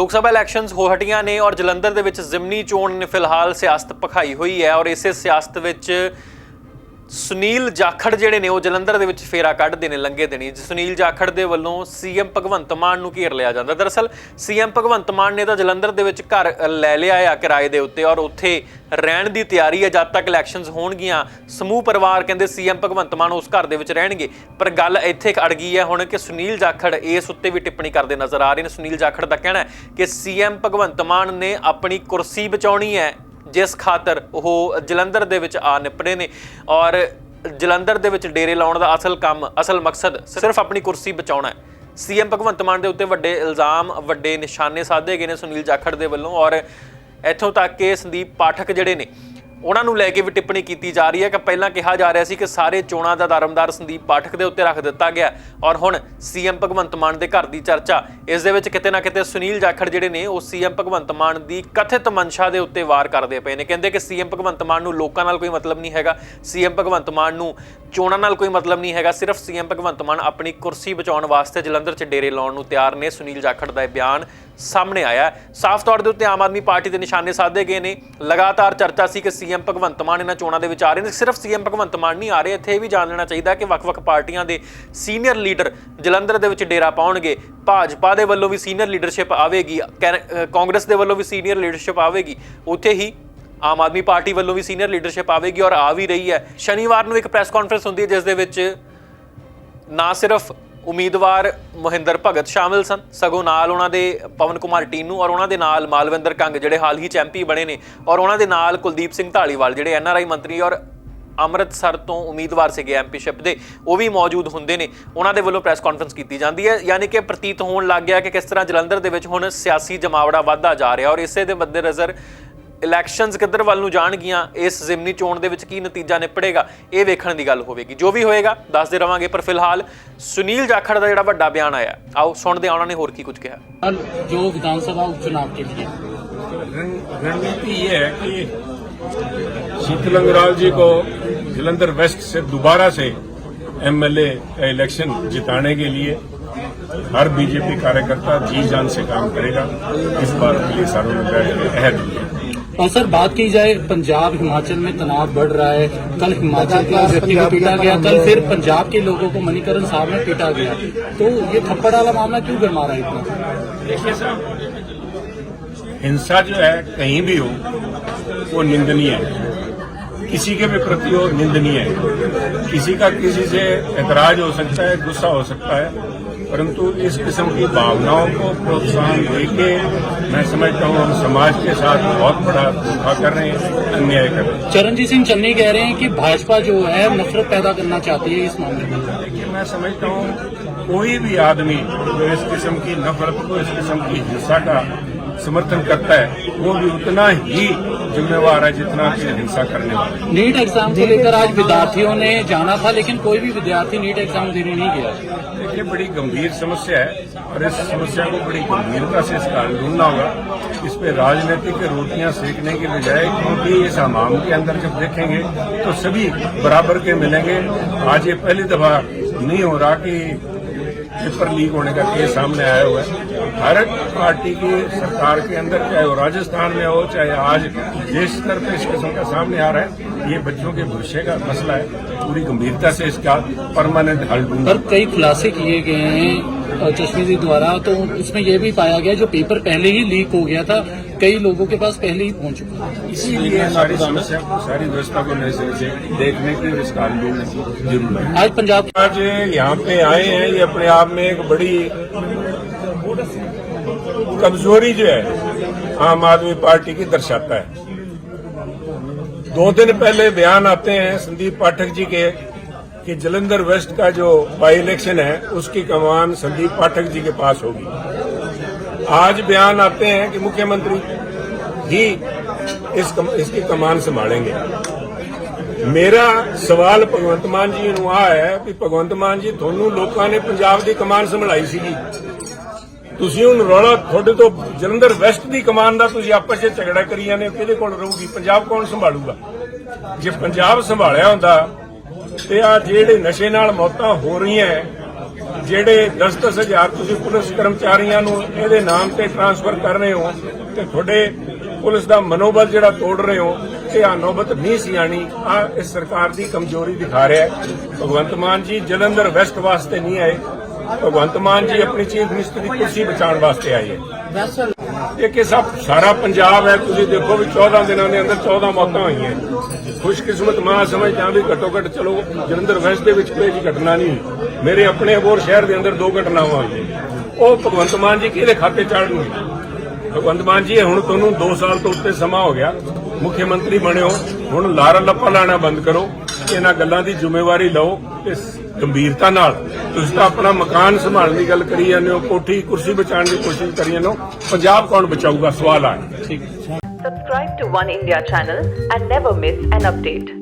ਲੋਕ ਸਭਾ ਇਲੈਕਸ਼ਨਸ ਹੋ ਹਟੀਆਂ ਨੇ ਔਰ ਜਲੰਧਰ ਦੇ ਵਿੱਚ ਜ਼ਿਮਨੀ ਚੋਣ ਨੇ ਫਿਲਹਾਲ ਸਿਆਸਤ ਪਖਾਈ ਹੋਈ ਹੈ ਔਰ ਇਸੇ ਸਿਆਸਤ ਵਿੱਚ ਸੁਨੀਲ ਜਾਖੜ ਜਿਹੜੇ ਨੇ, ਉਹ ਜਲੰਧਰ ਦੇ ਵਿੱਚ ਫੇਰਾ ਕੱਢਦੇ ਨੇ ਲੰਗੇ ਦਿਨੀ ਸੁਨੀਲ ਜਾਖੜ ਦੇ ਵੱਲੋਂ ਸੀਐਮ ਭਗਵੰਤ ਮਾਨ ਨੂੰ ਘੇਰ ਲਿਆ ਜਾਂਦਾ। ਦਰਅਸਲ, ਸੀਐਮ ਭਗਵੰਤ ਮਾਨ ਨੇ ਤਾਂ ਜਲੰਧਰ ਦੇ ਵਿੱਚ ਘਰ ਲੈ ਲਿਆ ਆ ਕਿਰਾਏ ਦੇ ਉੱਤੇ ਔਰ ਉੱਥੇ ਰਹਿਣ ਦੀ ਤਿਆਰੀ ਹੈ ਜਦ ਤੱਕ ਇਲੈਕਸ਼ਨਸ ਹੋਣਗੀਆਂ, ਸਮੂਹ ਪਰਿਵਾਰ ਕਹਿੰਦੇ ਸੀਐਮ ਭਗਵੰਤ ਮਾਨ ਉਸ ਘਰ ਦੇ ਵਿੱਚ ਰਹਿਣਗੇ। ਪਰ ਗੱਲ ਇੱਥੇ ਕੁ ਅੜ ਗਈ ਹੈ ਹੁਣ ਕਿ ਸੁਨੀਲ ਜਾਖੜ ਇਸ ਉੱਤੇ ਵੀ ਟਿੱਪਣੀ ਕਰਦੇ ਨਜ਼ਰ ਆ ਰਹੇ ਨੇ। ਸੁਨੀਲ ਜਾਖੜ ਦਾ ਕਹਿਣਾ ਹੈ ਕਿ ਸੀਐਮ ਭਗਵੰਤ ਮਾਨ ਨੇ ਆਪਣੀ ਕੁਰਸੀ ਬਚਾਉਣੀ ਹੈ। ਜਿਸ ਖਾਤਰ ਉਹ ਜਲੰਧਰ ਦੇ ਵਿੱਚ ਆ ਨਿਪੜੇ ਨੇ ਔਰ ਜਲੰਧਰ ਦੇ ਵਿੱਚ ਡੇਰੇ ਲਾਉਣ ਦਾ ਅਸਲ ਕੰਮ, ਅਸਲ ਮਕਸਦ ਸਿਰਫ ਆਪਣੀ ਕੁਰਸੀ ਬਚਾਉਣਾ ਹੈ। ਸੀਐਮ ਭਗਵੰਤ ਮਾਨ ਦੇ ਉੱਤੇ ਵੱਡੇ ਇਲਜ਼ਾਮ, ਵੱਡੇ ਨਿਸ਼ਾਨੇ ਸਾਧੇ ਗਏ ਨੇ ਸੁਨੀਲ ਜਾਖੜ ਦੇ ਵੱਲੋਂ ਔਰ ਇੱਥੋਂ ਤੱਕ ਕਿ ਸੰਦੀਪ ਪਾਠਕ ਜਿਹੜੇ ਨੇ ਉਹਨਾਂ ਨੂੰ ਲੈ ਕੇ ਵੀ ਟਿੱਪਣੀ ਕੀਤੀ ਜਾ ਰਹੀ ਹੈ ਕਿ ਪਹਿਲਾਂ ਕਿਹਾ ਜਾ ਰਿਹਾ ਸੀ ਕਿ ਸਾਰੇ ਚੋਣਾਂ ਦਾ ਦਰਮਦਾਰ ਸੰਦੀਪ ਪਾਠਕ ਦੇ ਉੱਤੇ ਰੱਖ ਦਿੱਤਾ ਗਿਆ ਔਰ ਹੁਣ ਸੀਐਮ ਭਗਵੰਤ ਮਾਨ ਦੇ ਘਰ ਦੀ ਚਰਚਾ, ਇਸ ਦੇ ਵਿੱਚ ਕਿਤੇ ਨਾ ਕਿਤੇ ਸੁਨੀਲ ਜਾਖੜ ਜਿਹੜੇ ਨੇ, ਉਹ ਸੀਐਮ ਭਗਵੰਤ ਮਾਨ ਦੀ ਕਥਿਤ ਮਨਸ਼ਾ ਦੇ ਉੱਤੇ ਵਾਰ ਕਰਦੇ ਪਏ ਨੇ। ਕਹਿੰਦੇ ਕਿ ਸੀਐਮ ਭਗਵੰਤ ਮਾਨ ਨੂੰ ਲੋਕਾਂ ਨਾਲ ਕੋਈ ਮਤਲਬ ਨਹੀਂ ਹੈਗਾ, ਸੀਐਮ ਭਗਵੰਤ ਮਾਨ ਨੂੰ ਚੋਣਾਂ ਨਾਲ ਕੋਈ ਮਤਲਬ ਨਹੀਂ ਹੈਗਾ, ਸਿਰਫ ਸੀਐਮ ਭਗਵੰਤ ਮਾਨ ਆਪਣੀ ਕੁਰਸੀ ਬਚਾਉਣ ਵਾਸਤੇ ਜਲੰਧਰ 'ਚ ਡੇਰੇ ਲਾਉਣ ਨੂੰ ਤਿਆਰ ਨੇ। ਸੁਨੀਲ ਜਾਖੜ ਦਾ ਇਹ ਬਿਆਨ ਸਾਹਮਣੇ ਆਇਆ ਸਾਫ਼ ਤੌਰ ਦੇ ਉੱਤੇ ਆਮ ਆਦਮੀ ਪਾਰਟੀ ਦੇ ਨਿਸ਼ਾਨੇ ਸਾਧੇ ਗਏ ਨੇ। ਲਗਾਤਾਰ ਚਰਚਾ ਸੀ ਕਿ ਸੀਐਮ ਭਗਵੰਤ ਮਾਨ ਇਹਨਾਂ ਚੋਣਾਂ ਦੇ ਵਿੱਚ ਆ ਰਹੇ ਨੇ। ਸਿਰਫ ਸੀਐਮ ਭਗਵੰਤ ਮਾਨ ਨਹੀਂ ਆ ਰਹੇ, ਇੱਥੇ ਇਹ ਵੀ ਜਾਣ ਲੈਣਾ ਚਾਹੀਦਾ ਕਿ ਵੱਖ-ਵੱਖ ਪਾਰਟੀਆਂ ਦੇ ਸੀਨੀਅਰ ਲੀਡਰ ਜਲੰਧਰ ਦੇ ਵਿੱਚ ਡੇਰਾ ਪਾਉਣਗੇ। ਭਾਜਪਾ ਦੇ ਵੱਲੋਂ ਵੀ ਸੀਨੀਅਰ ਲੀਡਰਸ਼ਿਪ ਆਵੇਗੀ ਕੈ- ਕਾਂਗਰਸ ਦੇ ਵੱਲੋਂ ਵੀ ਸੀਨੀਅਰ ਲੀਡਰਸ਼ਿਪ ਆਵੇਗੀ। ਉੱਥੇ ਹੀ ਆਮ ਆਦਮੀ ਪਾਰਟੀ ਵੱਲੋਂ ਵੀ ਸੀਨੀਅਰ ਲੀਡਰਸ਼ਿਪ ਆਵੇਗੀ ਔਰ ਆ ਵੀ ਰਹੀ ਹੈ। ਸ਼ਨੀਵਾਰ ਨੂੰ ਇੱਕ ਪ੍ਰੈਸ ਕਾਨਫਰੰਸ ਹੁੰਦੀ ਹੈ, ਜਿਸ ਦੇ ਵਿੱਚ ਨਾ ਸਿਰਫ ਉਮੀਦਵਾਰ ਮੋਹਿੰਦਰ ਭਗਤ ਸ਼ਾਮਿਲ ਸਨ। ਸਗੋਂ ਨਾਲ ਉਹਨਾਂ ਦੇ ਪਵਨ ਕੁਮਾਰ ਟੀਨੂ ਔਰ ਉਹਨਾਂ ਦੇ ਨਾਲ ਮਾਲਵਿੰਦਰ ਕੰਗ, ਜਿਹੜੇ ਹਾਲ ਹੀ ਚੈਂਪੀ ਬਣੇ ਨੇ, ਔਰ ਉਹਨਾਂ ਦੇ ਨਾਲ ਕੁਲਦੀਪ ਸਿੰਘ ਢਾਲੀਵਾਲ, ਜਿਹੜੇ ਐਨਆਰਆਈ ਮੰਤਰੀ ਔਰ ਅੰਮ੍ਰਿਤਸਰ ਤੋਂ ਉਮੀਦਵਾਰ ਸੀਗੇ ਐਮਪੀਸ਼ਿਪ ਦੇ, ਉਹ ਵੀ ਮੌਜੂਦ ਹੁੰਦੇ ਨੇ। ਉਹਨਾਂ ਦੇ ਵੱਲੋਂ ਪ੍ਰੈਸ ਕਾਨਫਰੰਸ ਕੀਤੀ ਜਾਂਦੀ ਹੈ। ਯਾਨੀ ਕਿ ਪ੍ਰਤੀਤ ਹੋਣ ਲੱਗ ਗਿਆ ਕਿ ਕਿਸ ਤਰ੍ਹਾਂ ਜਲੰਧਰ ਦੇ ਵਿੱਚ ਹੁਣ ਸਿਆਸੀ ਜਮਾਵੜਾ ਵੱਧਦਾ ਜਾ ਰਿਹਾ ਔਰ ਇਸੇ ਦੇ ਮੱਦੇਨਜ਼ਰ ਇਲੈਕਸ਼ਨਸ ਕਿੱਧਰ ਵੱਲ ਨੂੰ ਜਾਣਗੀਆਂ ਇਸ ਜ਼ਿਮਨੀ ਚੋਣ ਦੇ ਵਿੱਚ ਕੀ ਨਤੀਜਾ ਨਿਪੜੇਗਾ ਇਹ ਵੇਖਣ ਦੀ ਗੱਲ ਹੋਵੇਗੀ ਜੋ ਵੀ ਹੋਏਗਾ ਦੱਸਦੇ ਰਵਾਂਗੇ ਪਰ ਫਿਲਹਾਲ ਸੁਨੀਲ ਜਾਖੜ ਦਾ ਜਿਹੜਾ ਵੱਡਾ ਬਿਆਨ ਆਇਆ ਆਓ ਸੁਣਦੇ ਹਾਂ ਉਹਨਾਂ ਨੇ ਹੋਰ ਕੀ ਕੁਝ ਕਿਹਾ कल जो विधानसभा उपचुनाव के लिए रण- रणनीति ये है कि शीतल अंगराल जी को जलंधर वेस्ट से दोबारा से एमएलए का इलेक्शन जिताने के लिए हर बीजेपी कार्यकर्ता जी जान से काम करेगा इस बात के लिए सारों ने बैठ اور سر، بات کی جائے، پنجاب، ہماچل میں تناؤ بڑھ رہا ہے۔ کل ہماچل کے ویکٹی کو پیٹا گیا، کل پھر پنجاب کے لوگوں کو منی کرن صاحب نے پیٹا گیا۔ تو یہ تھپڑ والا معاملہ کیوں گرما رہا ہے اتنا؟ ہنسا جو ہے، کہیں بھی ہو، وہ نندنی ہے۔ کسی کے بھی پرتی ہو نندنی ہے۔ کسی کا کسی سے اعتراض ہو سکتا ہے، غصہ ہو سکتا ہے۔ پرنتو اس قسم کی بھاوناؤں کو پروتساہن دے کے میں سمجھتا ہوں ہم سماج کے ساتھ بہت بڑا دھوکھا کر رہے ہیں انیائے کر رہے ہیں۔ چرنجیت سنگھ چنی کہہ رہے ہیں کہ بھاجپا جو ہے نفرت پیدا کرنا چاہتی ہے اس معاملے میں۔ میں سمجھتا ہوں کوئی بھی آدمی جو اس قسم کی نفرت کو اس قسم کی حصہ کا سمرتھن کرتا ہے وہ بھی اتنا ہی ذمہ وار ہے جتنا کہ ہنسا کرنے والا نیٹ ایگزام کو لے کر آج ودیارتھیوں نے جانا تھا لیکن کوئی بھی ودیارتھی نیٹ ایگزام دینے نہیں گیا۔ یہ بڑی گمبھیر سمسیا ہے اور اس سمسیا کو بڑی گمبھیرتا سے اس کا ڈھونڈنا ہوگا۔ اس پہ راجنیتک روٹیاں سیکھنے کے بجائے کیونکہ اس حمام کے اندر جب دیکھیں گے تو سبھی برابر کے ملیں گے۔ آج یہ پہلی دفعہ نہیں ہو رہا کہ پیپر لیک ہونے کا کیس سامنے آیا ہوا ہے۔ بھارت پارٹی کی سرکار کے اندر چاہے وہ راجستھان میں ہو، چاہے آج جس طرح پہ اس قسم کا سامنے آ رہا ہے۔ یہ بچوں کے بھوشے کا مسئلہ ہے پوری گمبھیرتا سے اس کا پرماننٹ حل ڈھونڈ پر کئی خلاصے کیے گئے ہیں چشمیدی جی دوارا تو اس میں یہ بھی پایا گیا جو پیپر پہلے ہی لیک ہو گیا تھا کئی لوگوں کے پاس پہلے ہی پہنچ چکا۔ اسی لیے ساری سمسیا ساری ویوستھا کو نئے سے دیکھنے کی اس کا ہے۔ آج پنجاب آج یہاں پہ آئے ہیں یہ اپنے آپ میں ایک بڑی کمزوری جو ہے عام آدمی پارٹی کی درشاتا ہے۔ दो दिन पहले बयान आते हैं संदीप पाठक जी के कि जलंधर वेस्ट का जो बाई इलेक्शन है उसकी कमान संदीप पाठक जी के पास होगी आज बयान आते हैं कि मुख्यमंत्री ही इस कम, इसकी कमान संभालेंगे ਮੇਰਾ ਸਵਾਲ ਭਗਵੰਤ ਮਾਨ ਜੀ ਨੂੰ ਆ ਹੈ ਕਿ ਭਗਵੰਤ ਮਾਨ ਜੀ ਤੁਹਾਨੂੰ ਲੋਕਾਂ ਨੇ ਪੰਜਾਬ ਦੀ ਕਮਾਨ ਸੰਭਲਾਈ ਸੀਗੀ ਤੁਸੀਂ ਹੁਣ ਰੌਲਾ ਤੁਹਾਡੇ ਤੋਂ ਜਲੰਧਰ ਵੈਸਟ ਦੀ ਕਮਾਨ ਦਾ ਤੁਸੀਂ ਆਪਸ ਵਿੱਚ ਝਗੜਾ ਕਰੀ ਜਾਂਦੇ ਹੋ, ਕਿਹਦੇ ਕੋਲ ਰਹੂਗੀ? ਪੰਜਾਬ ਕੌਣ ਸੰਭਾਲੂਗਾ? ਜੇ ਪੰਜਾਬ ਸੰਭਾਲਿਆ ਹੁੰਦਾ ਤੇ ਆ ਜਿਹੜੇ ਨਸ਼ੇ ਨਾਲ ਮੌਤਾਂ ਹੋ ਰਹੀਆਂ ਜਿਹੜੇ 10-10 ਹਜ਼ਾਰ ਤੁਸੀਂ ਪੁਲਿਸ ਕਰਮਚਾਰੀਆਂ ਨੂੰ ਇਹਦੇ ਨਾਮ ਤੇ ਟ੍ਰਾਂਸਫਰ ਕਰ ਰਹੇ ਹੋ ਤੇ ਤੁਹਾਡੇ ਪੁਲਿਸ ਦਾ ਮਨੋਬਲ ਜਿਹੜਾ ਤੋੜ ਰਹੇ ਹੋ ਇਹ ਆ ਨੌਬਤ ਨਹੀਂ ਸੀ ਆਣੀ ਆ ਇਸ ਸਰਕਾਰ ਦੀ ਕਮਜ਼ੋਰੀ ਦਿਖਾ ਰਿਹਾ ਹੈ। ਭਗਵੰਤ ਮਾਨ ਜੀ ਜਲੰਧਰ ਵੈਸਟ ਵਾਸਤੇ ਨਹੀਂ ਆਏ। ਭਗਵੰਤ ਮਾਨ ਜੀ ਆਪਣੀ ਚੀਫ ਮਿਨਿਸਟਰ ਦੀ ਕੁਰਸੀ ਬਚਾਉਣ ਵਾਸਤੇ ਆਏ ਹੈ। ਇਹ ਕਿ ਸਭ ਸਾਰਾ ਪੰਜਾਬ ਹੈ, ਤੁਸੀਂ ਦੇਖੋ ਵੀ 14 ਦਿਨਾਂ ਦੇ ਅੰਦਰ 14 ਮੌਤਾਂ ਹੋਈਆਂ ਖੁਸ਼ਕਿਸਮਤ ਮਾਂ ਸਮਝਦਾ ਵੀ ਘੱਟੋ ਘੱਟ ਚਲੋ, ਜਲੰਧਰ ਵੈਸਟ ਦੇ ਵਿੱਚ ਕੋਈ ਘਟਨਾ ਨਹੀਂ ਮੇਰੇ ਆਪਣੇ ਅਬੋਰ ਸ਼ਹਿਰ ਦੇ ਅੰਦਰ ਦੋ ਘਟਨਾਵਾਂ ਹੋਈਆਂ ਉਹ ਭਗਵੰਤ ਮਾਨ ਜੀ ਕਿਹਦੇ ਖਾਤੇ ਚੜਨਗੇ ਭਗਵੰਤ ਮਾਨ ਜੀ ਹੁਣ ਤੁਹਾਨੂੰ 2 ਸਾਲ ਤੋਂ ਉੱਤੇ ਸਮਾਂ ਹੋ ਗਿਆ। ਮੁੱਖ ਮੰਤਰੀ ਬਣਿਓ, ਹੁਣ ਲਾਰਾ ਲੱਪਾ ਲਾਣਾ ਬੰਦ ਕਰੋ। ਇਹਨਾਂ ਗੱਲਾਂ ਦੀ ਜ਼ਿੰਮੇਵਾਰੀ ਲਓ ਤੇ ਗੰਭੀਰਤਾ ਨਾਲ। ਤੁਸੀਂ ਤਾਂ ਆਪਣਾ ਮਕਾਨ ਸੰਭਾਲਣ ਦੀ ਗੱਲ ਕਰੀ ਜਾਂਦੇ ਹੋ ਕੋਠੀ ਕੁਰਸੀ ਬਚਾਉਣ ਦੀ ਕੋਸ਼ਿਸ਼ ਕਰੀ ਜਾਂਦੇ ਹੋ। ਪੰਜਾਬ ਕੌਣ ਬਚਾਊਗਾ? ਸਵਾਲ ਆ। ठीक Subscribe to One India channel and never miss an update.